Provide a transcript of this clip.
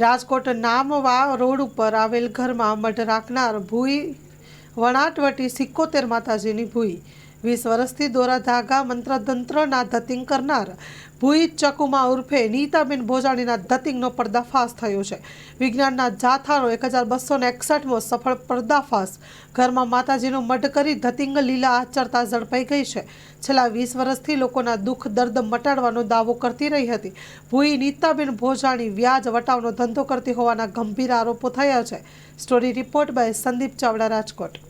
Rajkot નામવા road ઉપર આવેલ ઘરમાં મઢ રાખનાર ભૂઈ વણાટવટી સિક્કોતેર માતાજીની ભૂઈ. વીસ વર્ષથી દોરા ધાગા મંત્રતંત્રના ધતિંગ કરનાર ભૂઈ ચકુમા ઉર્ફે નીતાબેન ભોજાણીના ધતિંગનો પર્દાફાશ થયો છે. વિજ્ઞાનના જાથાનો એક હજાર બસો ને એકસઠમો સફળ પર્દાફાશ. ઘરમાં માતાજીનું મઢ કરી ધતિંગ લીલા આચરતા ઝડપાઈ ગઈ છે. છેલ્લા વીસ વર્ષથી લોકોના દુઃખ, દર્દ મટાડવાનો દાવો કરતી રહી હતી. ભૂઈ નીતાબેન ભોજાણી વ્યાજ વટાવનો ધંધો કરતી હોવાના ગંભીર આરોપો થયા છે. Story report by Sandeep Chavda Rajkot.